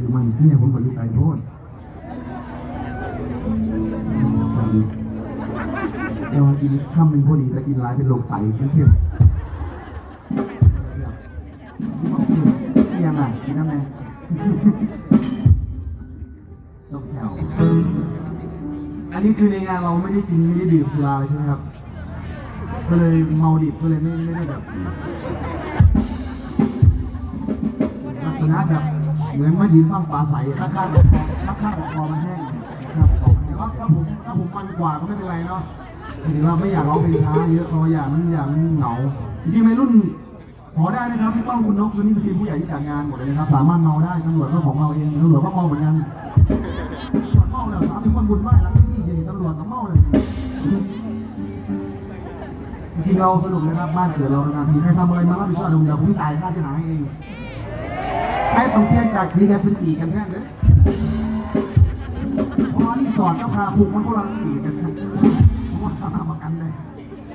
อยู่มันเนี่ยผมก็อยู่ไกลโพดแต่ว่ากินข้ามเป็นพอดีแต่กินร้ายเป็นโรคไตเข้มๆเที่ยงอะกินน้ำแม่ต้องแถวอันนี้คือในงานเราไม่ได้กินไม่ได้ดื่มสุราใช่ไหมครับ ก็เลยเมาดิบก็เลยไม่ไม่ได้แบบลักษณะแบบ เหมือนมายืนฟังปลาใสข้างข้างข้างคอมันแห้งครับแต่ว่าถ้าผมถ้าผมมันกว่าก็ไม่เป็นไรเนาะถือว่าไม่อยากร้องเพลงช้าเยอะเพราะว่อย่างมันอย่างมันเหงาจริงๆในรุ่นขอได้นะครับพี่ป้องคุณนกวันนี้เป็นทีมผู้ใหญ่ที่จัดงานหมดเลยนะครับ สามารถเมาได้ตำรวจก็ของเราเองตำรวจก็เมาเหมือนกันเมาแล้วสามสิบคนบุญไหว้หลังที่ยิงตำรวจก็เมาเลยจริงเราสนุกนะครับบ้านเกิดเรานานทีใครทำอะไรมารับผิดชอบเดี๋ยวผมจ่ายค่าเสียหายเอง ให้ต้องเปลี่ยนจากดีกันเป็นสี่กันแท่งเลยเพราะว่ารีสอร์ทก็พาพุงมันก็รังสีกันครับผมว่าสามารถประกันได้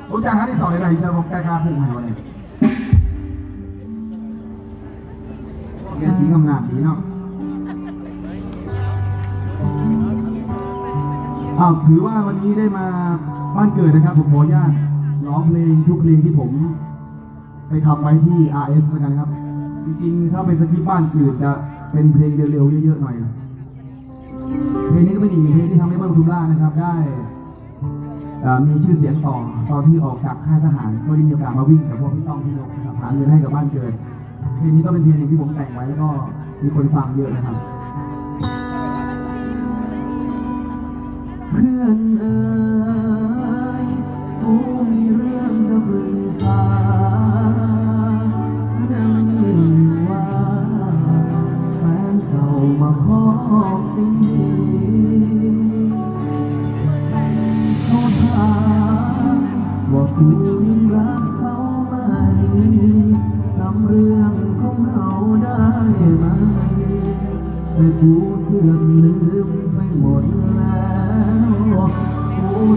ผมจ่ายค่ารีสอร์ทอะไรจะผมจ่าค่าพุงให้วันนี้เรียนสีกำงานดีเนาะอ้าวถือว่าวันนี้ได้มาบ้านเกิดนะครับ ผมขออนุญาตร้องเพลงทุกเพลงที่ผมไปทำไว้ที่ RS แล้วกันครับ จริงๆ ถ้าเป็นสคริปต์บ้านอื่นจะเป็นเพลงเร็วๆเยอะๆหน่อย เพลงนี้ก็เป็นอีกเพลงที่ทำให้เบิ้ลปทุมราชนะครับได้มีชื่อเสียงต่อตอนที่ออกจากค่ายทหารก็ได้มีโอกาสมาวิ่งกับพวกพี่ต้องพี่นกนหาเงินให้กับบ้านเกิดเพลงนี้ก็เป็นเพลงหนึ่งที่ผมแต่งไว้แล้วก็มีคนฟังเยอะนะครับ เพื่อนเอ๋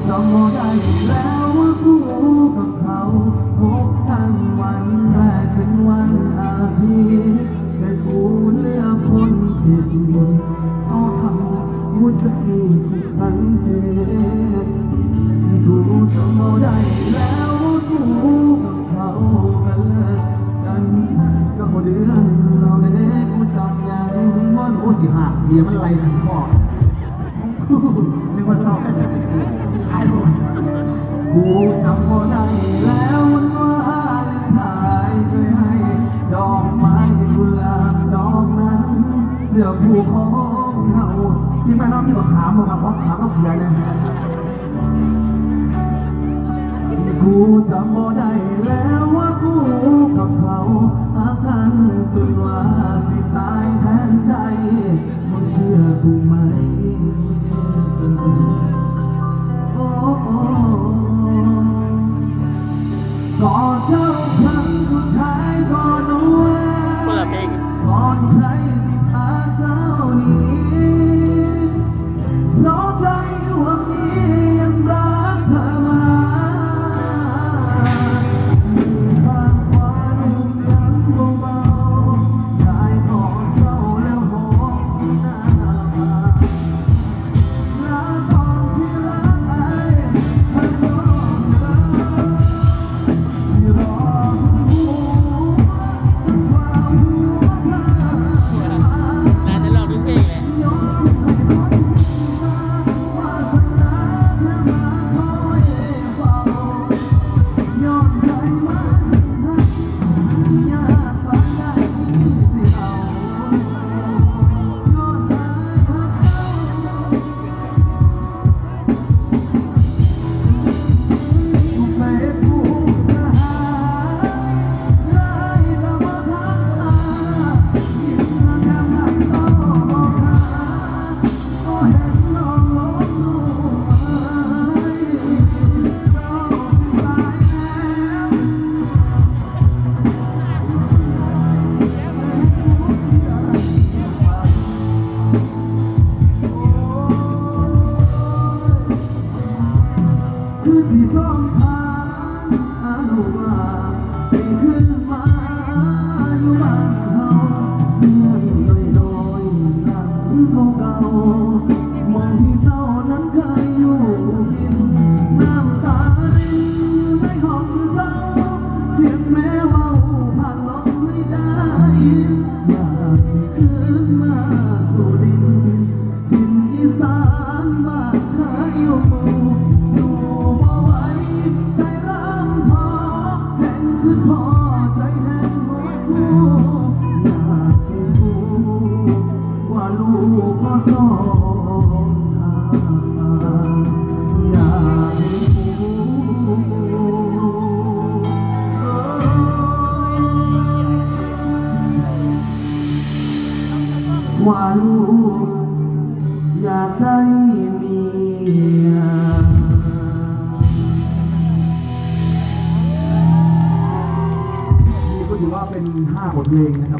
จำได้แล้วว่ากูกับเขาพบกันวันแรกเป็นวันอาทิตย์แต่กูเลือกคนผิดเขาทำหัวใจกูขันเหตุกูจำได้แล้วว่ากูกับเขากันเลิกกันก็เดือนเราเด็กกูจำยังมันโอ้สิหักเบียมันไหลถึงคอ นึกว่าเศร้าไอ้โหกูจำพอได้แล้ววันวาเลนไทน์เคยให้ ดอกไม้กุหลาบดอกนั้น เสื้อผูกของเราที่แม่น้องที่บอกถามบอกว่าถามก็เขียนเลยกูจำบ่ได้แล้วว่ากูกับเขาหากันจนว่าสิตายแทนใดมึงเชื่อกูไหม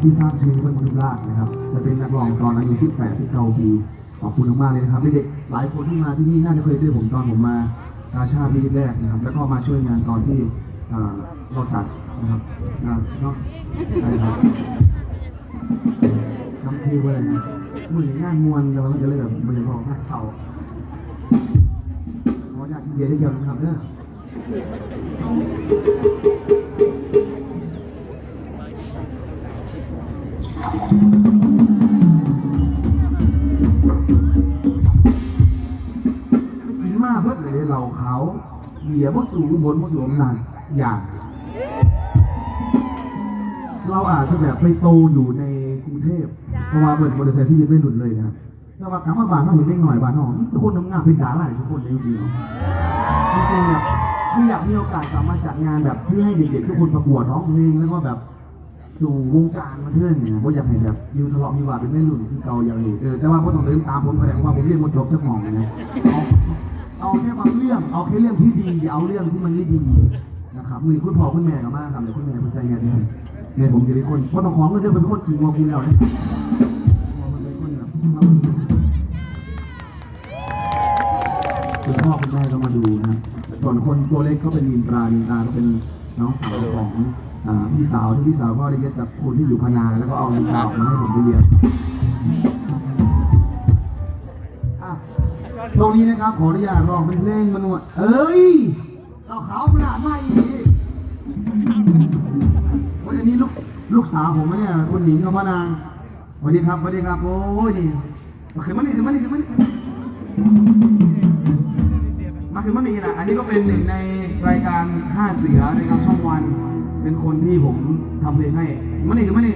ที่สร้างชื่อเป็นมนุษย์ลากนะครับจะเป็นนักร้องตอนอายุ 18 19ปีขอบคุณมากๆเลยนะครับเด็กๆหลายคนที่มาที่นี่น่าจะเคยเจอผมตอนผมมากาชาติปีแรกนะครับ แล้วก็มาช่วยงานตอนที่เราจัดนะครับนะเนาะใช่ครับน้ำทีไว้เลยนะมืองานมวนแล้วมันจะเลยแบบมือของนักเสาขออยากเบียร์เยอะๆนะครับเด้อ กินมากเพื่อเลยเราเขาเบียร์มสูบนมสูงนานอย่าง เราอาจจะแบบไปโตอยู่ในกรุงเทพเพราะว่าเปิดบริษัทชีวิตไม่หลุดเลยนะครับแต่ว่ากลับมาบ้านเราเห็นเด็กหน่อยบ้านน้องทุกคนทำงานเป็นดาราทุกคนเลยจริงจริงๆแบบที่อยากมีโอกาสกลับมาจัดงานแบบที่อให้เด็กๆทุกคนประกวดร้องเพลงแล้วก็แบบ สู่วงการมาเพื่อนเนี่ยว่าอยากให้แบบยูทะเลาะมีว่าเป็นแม่รุ่นที่เก่าอย่างนี้เออแต่ว่าพ่ต้องเดินตามผมไปเพราะว่าผมเรียนมนจบเจ้าของนะเอาเอาแค่บางเรื่องเอาแค่เรื่องที่ดีอย่าเอาเรื่องที่มันไม่ดีนะครับมือคุณพ่อคุณแม่กับมากครับเดี๋ยวคุณแม่คุณใจงานเนี่ยเนี่ผมจะเป็นคนเพราะต้องของเงินเดือนเป็นคนขี่งอกินแล้วเนี่ยคุณพ่อคุณแม่ก็มาดูนะส่วนคนตัวเล็กก็เป็นมินตรามินตราก็เป็นน้องสาวของ พี่สาวที่พี่สาวก็ได้เรียนกับคนที่อยู่พนาแล้วก็เอาเงินออกมาให้ผมด้เรียนตรงนี้นะครับขออนุญาตร้องเป็นเพลงมานวดเอ้ยเราขาวขนาดไม่อีกวันนี้ลูกลูกสาวผมเนี่ยคุณหญิงกับพนางสวัสดีครับสวัสดีครับโอ้ยนี่มาขึ้นมานี่ขึ้นมานี่ขึ้นมานี่ขึ้นมาขึ้นมานี่นะอันนี้ก็เป็นหนึ่งในรายการห้าเสือนะครับช่องวัน เป็นคนที่ผมทำเพลงให้มันนี่คือมันนี่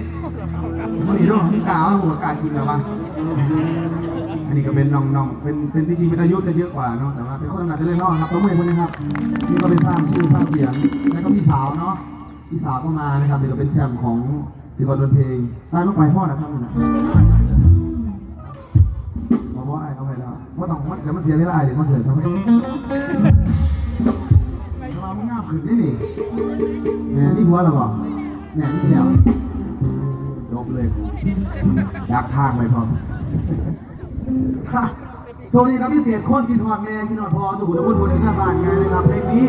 มันนี่ด้วยกล่าวว่าผมกล้ากินแล้ววะอันนี้ก็เป็นน้องๆ เป็นเป็นจริงๆเป็นอายุจะเยอะกว่าเนาะแต่ว่าเป็นคนทำงานจะเล่นนอกครับตัวเมื่อยคนนี้ครับนี่ก็ไปสร้างชื่อสร้างเสียงแล้วก็พี่สาวเนาะพี่สาวก็มานะครับเดี๋ยวก็เป็นแชมป์ของศิลปะดนเพลงตายลูกไปพ่อนะครับนี่นะบอกว่าไอ้เอาไปแล้วว่าต้องเดี๋ยวมันเสียเวลาเดี๋ยวมันเสียทำไมเราไม่ง่ามขึ้นได้นี่เนี่ ผัวเราบอกเนี่ยนี่เดียวจบเลยอยากทางไปพร้อมค่ะโชว์นี้ครับพิเศษคนกินหอดแม่กินหอดพอสุขุมทุนบนหน้าบ้านไงนะครับเพลงนี้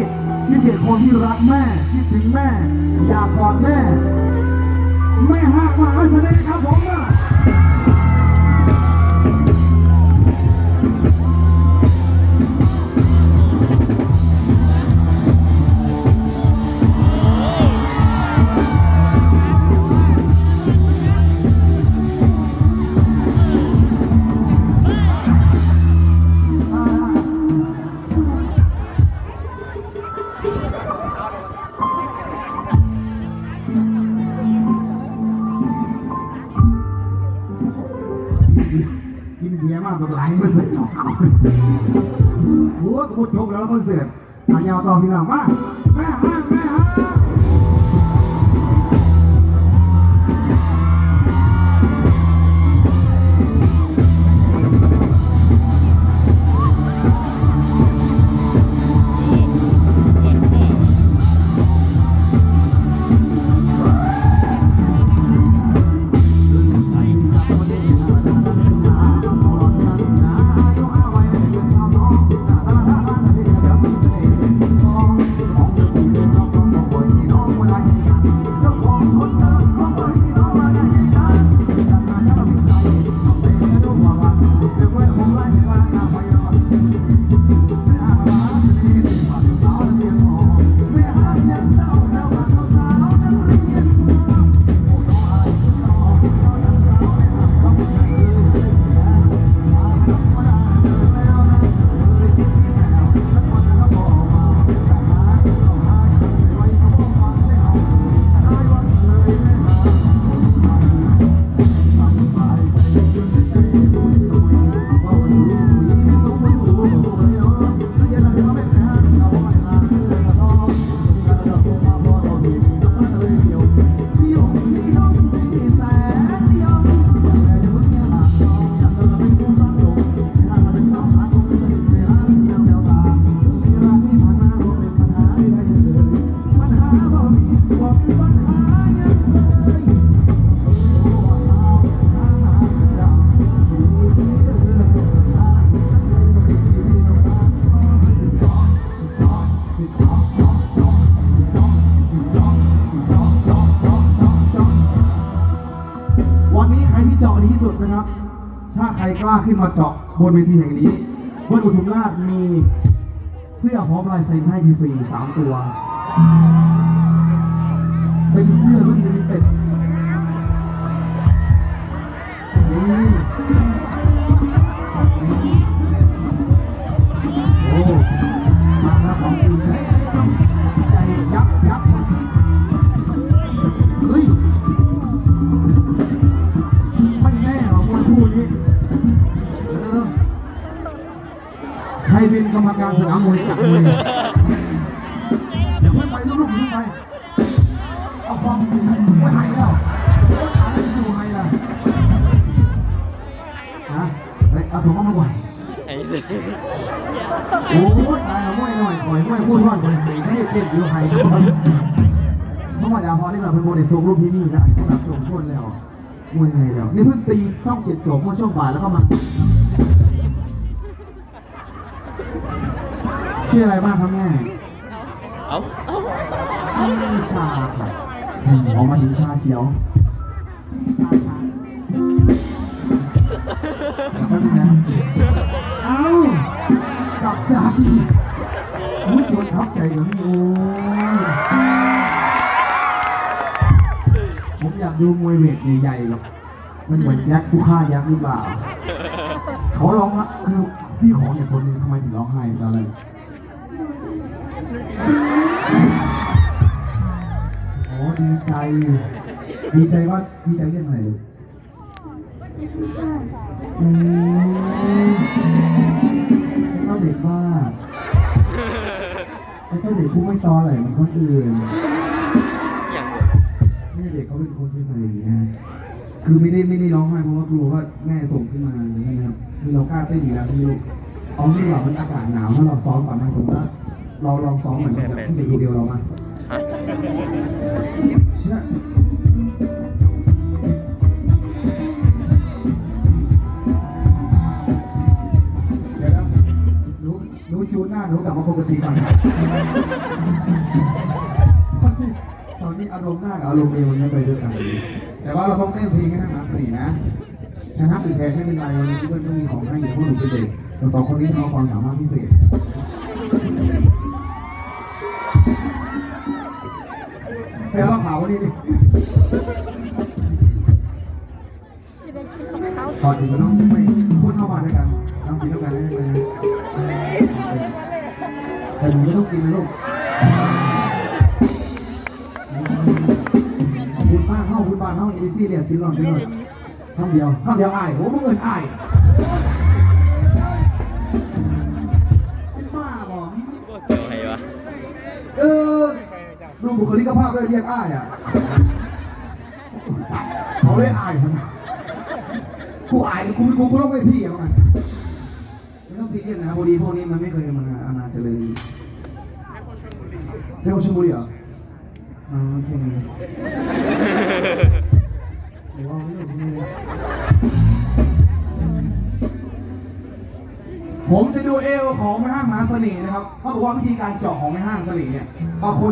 พิเศษคนที่รักแม่คิดถึงแม่ อยากกอดแม่ ไม่หักมาให้แสดงครับผม ซ็นต์ของเขาโอ้โหกูจบแล้วคอนเสิร์ตอันยาวต่อพี่น้องมาแม่ห้างแม่ห้าง ที่เจาะดีที่สุดนะครับ ถ้าใครกล้าขึ้นมาเจาะบนเวทีแห่งนี้บนอุทุมราชมีเสื้อพร้อมลายเซ็นให้ฟรีสามตัว เป็นเสื้อรุ่นลิมิเต็ดนี่นี่ รรมการสนามมวยจับมวยเดี๋ยวเพิ่งไปลูกๆเพิ่งไปเอาความไม่หายแล้วถามไม่ดูไงล่ะนะเฮ้ยเอาถุงมาก่อนไอ้โอ้ยตายแล้วมวยหน่อยข่อยมวยพูดท่อนข่อยหายไม่ได้เต้นอยู่หายทุกคนธรรมดาวพอได้แบบเป็นโมเดลทรงรูปที่นี่นะสำหรับชมชนแล้วมวยไงแล้ว นี่เพิ่งตีช่องเจ็ดจบเมื่อช่วงบ่ายแล้วก็มา ชื่ออะไรบ้างครับแม่เอาเอาชื่อชาค่ะอืมออกมาถึงชาเขียวชาชาแล้วก็นี่นะเอ้ากลับใจอุ้ยโดนทับใจเหรอนี่โอ้ยผมอยากดูมวยเวทใหญ่ๆหรอกมันเหมือนแจ็คผู้ฆ่ายักษ์หรือเปล่าเขาร้องอะคือพี่ขอเหตุผลหนึงทำไมถึงร้องไห้อะไร โอ้ดีใจ ดีใจว่าดีใจเรื่องอะไรอืมเจ้าเด็กว่าเจ้าเด็กผู้ไม่ตอไหลเหมันคนอื่นอย่างเด็กเขาเป็นคนที่ใส่นะคือไม่ได้ไม่ได้ร้องไห้เพราะว่ากลัวว่าแม่ส่งขึ้นมาใช่ไหมครับคือเรากล้าเต้นอยู่แล้วที่ลูกเอาดีกว่ามันอากาศหนาวถ้าเราซ้อมก่อนนสมมติว่า เราลองซ้อมเหมือนกับที่เด็กคนเดียวเรามาฮะเชื่อเดี๋ยวนะหนูหนูจูนหน้าหนูกลับมาปกติก่อนตอนนี้อารมณ์หน้ากับอารมณ์เอวเนี่ยไปด้วยกัน แต่ว่าเราต้องเต้นเพลงให้หาสนินะชนะหรือแพ้ไม่เป็นไรวันนี้เพื่อนต้องมีของให้เดี๋ยวพวกหนูเป็นเด็กแต่สองคนนี้ทำความสามารถพิเศษ ปเอาเหล้าขาววันนี้ดิก่อนอื่นก็ต้องไปพูดเข้ามาด้วยกันต้องกินด้วยกันให้เลยนะแต่หนูไม่ต้องกินนะลูกคุณป้าเข้าคุณป้าเข้าเอซี่เนี่ยกินหน่อยกินหน่อยข้าวเดียวข้าวเดียวอ้ายโอ้มึงเอินอ้ายเป็นบ้าบอกเกี่ยวไงวะเออดู บุคลิกภาพด้วยเรียกอ้ายอะเขาเรียกอ้ายทำไมกูอายกูกูกูต้องไปที่อะมันไม่ต้องซีเรียสนะพอดีพวกนี้มันไม่เคยมาอาณาเจริญเรียกว่าชลบุรีเหรออ๋อโอเคหรือว่าไม่รู้ไม่รู้ผมจะดูเอวของแม่ห้างมหาเสน่ห์นะครับเขาบอกว่าวิธีการเจาะของแม่ห้างเสน่ห์เนี่ยบางคน